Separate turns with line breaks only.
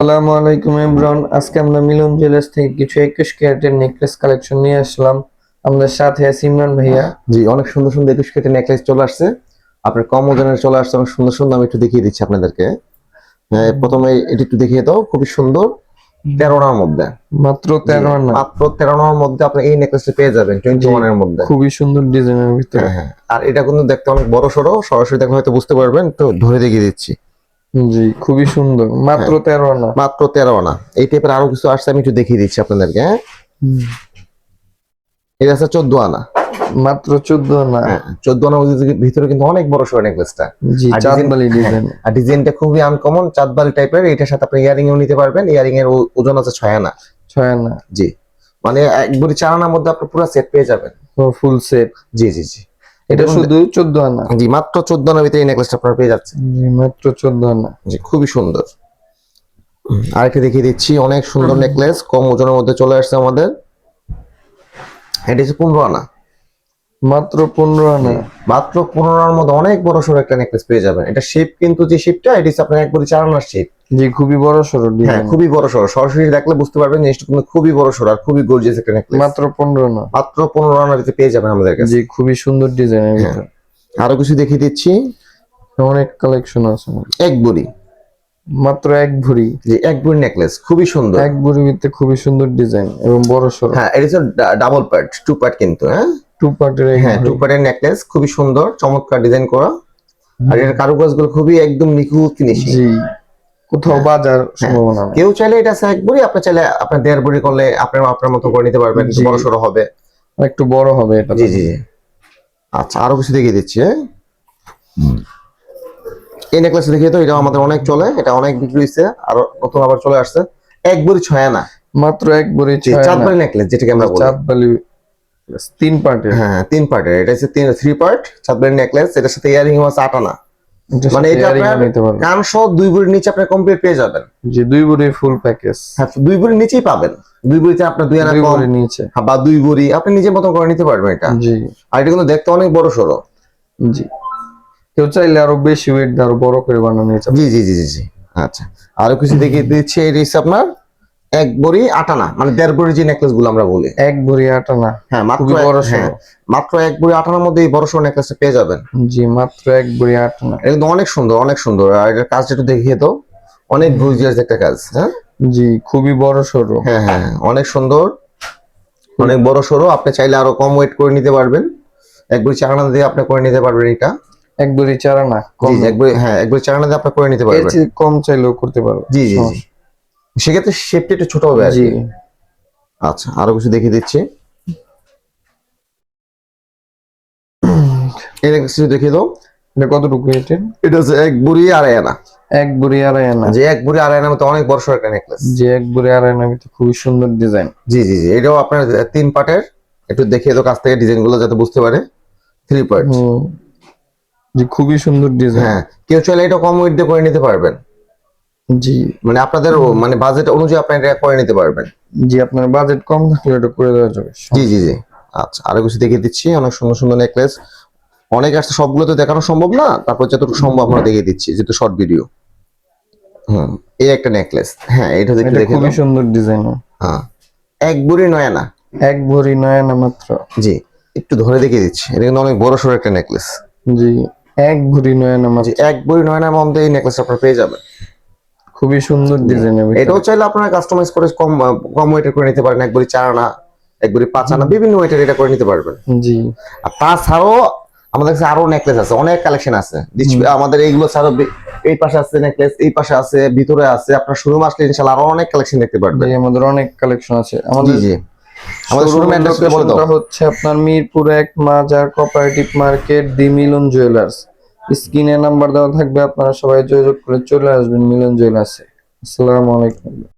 আসসালামু আলাইকুম ইমরান। আজকে আমরা মিলন জুয়েলার্স থেকে কিছু একুশ ক্যারেটের নেকলেস কালেকশন নিয়ে আসলাম। আমাদের সাথে আছে ইমরান ভাইয়া।
জি অনেক সুন্দর সুন্দর একুশ কেটে নেকলেস চলে আসছে। আপনার কম ওজনের চলে আসছে অনেক সুন্দর সুন্দর আমি একটু দেখিয়ে দিচ্ছি আপনাদেরকে। হ্যাঁ, প্রথমে এটি একটু দেখিয়ে দাও খুবই সুন্দর। তেরোনার মধ্যে।
মাত্র তেরো
মাত্র তেরোনার মধ্যে আপনি এই নেকলেসটি পেয়ে যাবেন টোয়েন্টি ওয়ানের মধ্যে।
খুবই সুন্দর ডিজাইনের ভিতরে।
হ্যাঁ, হ্যাঁ। আর এটা কিন্তু দেখতে অনেক বড় সড়ো সরাসরি দেখলে হয়তো বুঝতে পারবেন তো ধরে দেখিয়ে দিচ্ছি।
জি খুবই সুন্দর। মাত্র
হ্যাঁ।
তেরো আনা।
মাত্র তেরো আনা। এই টাইপের আরও কিছু আসছে আমি একটু দেখিয়ে দিচ্ছি আপনাদেরকে হ্যাঁ? এটা আছে চোদ্দ আনা।
মাত্র চোদ্দ আনা।
হ্যাঁ চোদ্দ আনার ভিতরে কিন্তু অনেক বড় সড়ো নেকলেসটা
জি চাঁদবালি ডিজাইন
আর ডিজাইনটা খুবই আনকমন চাঁদবালি টাইপের এটার সাথে আপনি ইয়ারিং এও নিতে পারবেন। ইয়ারিং এর ওজন আছে ছয় আনা।
ছয় আনা।
জি। মানে একবারে চার আনার মধ্যে আপনি পুরো সেট পেয়ে যাবেন।
ফুল সেট
জি জি জি।
এটা শুধু চোদ্দ আনা।
জি মাত্র চোদ্দ আনার ভিতরে এই নেকলেসটা আপনার পেয়ে যাচ্ছে
জি মাত্র চোদ্দ আনা।
জি খুবই সুন্দর। আরেকটা দেখিয়ে দিচ্ছি অনেক সুন্দর নেকলেস কম ওজনের মধ্যে চলে আসছে আমাদের। এটা হচ্ছে পনেরো আনা।
মাত্র পনেরো আনা।
মাত্র পনেরো আনার মধ্যে অনেক বড় সড়ো একটা নেকলেস পেয়ে যাবেন। এটা শেপ কিন্তু যে শেপটা এটা হচ্ছে আপনার একবারে চার আনার শেপ
জি খুবই বড় সড়ো
হ্যাঁ খুবই বড় সড়ো। সরাসরি দেখলে বুঝতে পারবেন জিনিসটা কিন্তু খুবই বড় সড়ো আর খুবই গর্জিয়াস একটা নেকলেস
মাত্র পনেরো আনা।
মাত্র পনেরো আনার ভিতরে পেয়ে যাবেন আমাদের কাছে।
জি খুবই সুন্দর ডিজাইনের
হ্যাঁ।
ভিতরে।
আরও কিছু দেখিয়ে দিচ্ছি।
অনেক কালেকশন আছে
এক বুড়ি
মাত্র এক ভরি।
যে এক বুড়ি নেকলেস খুবই সুন্দর।
এক ভরির ভিতরে খুবই সুন্দর ডিজাইন এবং বড় সড়ো।
হ্যাঁ এটা ডাবল পার্ট টু পার্ট কিন্তু হ্যাঁ?
টু পার্টের
হ্যাঁ টু পার্টের নেকলেস খুবই সুন্দর চমৎকার ডিজাইন করা। আর এর কারুকাজগুলো খুবই একদম নিখুঁত ফিনিশিং
জি। কোথাও বাজার সম্ভাবনা নেই।
কেউ চাইলে এটা আছে এক বুড়ি আপনি চাইলে আপনার দেড় বুড়ি করলে আপনার আপনার মতো করে নিতে পারবেন একটু বড় সড়ো হবে।
একটু বড় হবে এটা
জি জি আচ্ছা আরও কিছু দেখিয়ে দিচ্ছি হ্যাঁ? এই নেকলেস দেখিয়ে তো এটা আমাদের অনেক চলে এটা অনেক বিক্রি হয়েছে আরও নতুন আবার চলে আসছে। এক বুড়ি ছয় আনা।
মাত্র এক ছয়
চাঁদবাড়ি নেকলেস যেটাকে আমরা বলি।
চাঁদবালি তিন পার্টের
হ্যাঁ তিন পার্টের এটা হচ্ছে তিন থ্রি পার্ট চাঁদবাড়ি নেকলেস এটার সাথে ইয়ারিং আছে আট আনা। মানে এটা কান সহ দুই বুড়ির নিচে আপনি কমপ্লিট পেয়ে যাবেন।
যে দুই ভরি ফুল প্যাকেজ
হ্যাঁ দুই বুড়ির নিচেই পাবেন। দুই বুড়িতে আপনার দুই আনা কম
নিচে।
হ্যাঁ, বা দুই বুড়ি আপনি নিজের মতো করে নিতে পারবেন এটা।
জি।
আর এটা কিন্তু দেখতে অনেক বড় সরো।
জি। কেউ চাইলে আরও বেশি ওয়েট আরও বড় করে বানানো
জি জি জি জি আচ্ছা। আরও কিছু দেখিয়ে দিচ্ছি এই রিস আপনার। এক বড়ি আটানা মানে দেড় বড়ি যে নেকলেসগুলো আমরা বলি।
এক ভরি আট আনা
হ্যাঁ মাত্র
খুবই বড়
হ্যাঁ, মাত্র এক বড়ি আটানার মধ্যে এই বড় সড়ো নেকলেসটা পেয়ে যাবেন।
জি মাত্র এক ভরি আট আনা
এটা কিন্তু অনেক সুন্দর অনেক সুন্দর। আর এটার কাজটা একটু দেখিয়ে দাও। অনেক গর্জিয়াস একটা কাজ হ্যাঁ?
জি খুবই বড় সড়ো
হ্যাঁ হ্যাঁ হ্যাঁ, অনেক সুন্দর অনেক বড় সড়ো আপনি চাইলে আরও কম ওয়েট করে নিতে পারবেন। একবার চারানা দিয়ে আপনি করে নিতে পারবেন এটা।
এক ভরি চার আনা
জি
কম
জি, একবার হ্যাঁ একবার চারানা দিয়ে আপনি করে নিতে পারবেন।
কম চাইলেও করতে পারবে
জি জি জি। সেক্ষেত্রে শেপটা একটু ছোট হবে আর
জি।
আচ্ছা আরও কিছু দেখিয়ে দিচ্ছি। এটা কিছু দেখিয়ে দাও।
এটা কতটুকু এটা?
এটা হচ্ছে এক বুড়ি আড়াই আনা।
এক বুড়ি আড়াই আনা।
যে এক বুড়ি আড়াই আনার মতো অনেক বড় একটা নেকলেস
যে এক বুড়ি আড়াই আনা ভিতরে খুবই সুন্দর ডিজাইন
জি জি জি এটাও আপনার তিন পার্টের একটু দেখিয়ে দাও কাছ থেকে ডিজাইনগুলো যাতে বুঝতে পারে। থ্রি পার্ট
জি খুবই সুন্দর ডিজাইন
হ্যাঁ কেউ চাইলে এটা কম ওয়েট দিয়ে করে নিতে পারবেন।
জি।
মানে আপনাদের মানে বাজেট অনুযায়ী আপনি এটা করে নিতে পারবেন।
জি আপনার বাজেট কম থাকলে এটা করে দেওয়া যাবে।
জি জি জি। আচ্ছা আরও কিছু দেখিয়ে দিচ্ছি অনেক সুন্দর সুন্দর নেকলেস অনেক আসছে সবগুলো তো দেখানো সম্ভব না তারপর যতটুকু সম্ভব আমরা দেখিয়ে দিচ্ছি যেহেতু শর্ট ভিডিও হুম এই একটা নেকলেস হ্যাঁ এটা দেখে দেখে
খুবই সুন্দর ডিজাইন
হ্যাঁ এক বুড়ি নয় না।
এক ভরি নয় আনা মাত্র।
জি একটু ধরে দেখিয়ে দিচ্ছি এটা কিন্তু অনেক বড় সড়ো একটা নেকলেস
জি এক ভরি নয়
জি
মাত্র।
এক বুড়ি নয় নার মধ্যে এই নেকলেস আপনারা পেয়ে যাবেন।
খুবই সুন্দর ডিজাইন
এটাও চাইলে আপনারা কাস্টমাইজ করে কম কম ওয়েটের করে নিতে পারেন। এক বুড়ি চার আনা এক পাঁচ আনা বিভিন্ন ওয়েটের এটা করে নিতে পারবেন।
জি।
আর তাছাড়াও আমাদের কাছে আরও নেকলেস আছে অনেক কালেকশন আছে। আমাদের এইগুলো ছাড়াও এই পাশে আছে নেকলেস এই পাশে আছে ভিতরে আছে। আপনার শোরুম আসলে ইনশাআল্লাহ আরও অনেক কালেকশন দেখতে পারবেন।
আমাদের অনেক কালেকশন আছে। আমাদের
জি আমাদের শোরুম
showroom
অ্যাড্রেসটা বলে দাও।
হচ্ছে আপনার মিরপুর এক মাজার cooperative market the Milan jewellers স্ক্রিনে নাম্বার দেওয়া থাকবে আপনারা সবাই যোগাযোগ করে চলে আসবেন মিলন জুয়েলার্সে। আসসালামু আলাইকুম।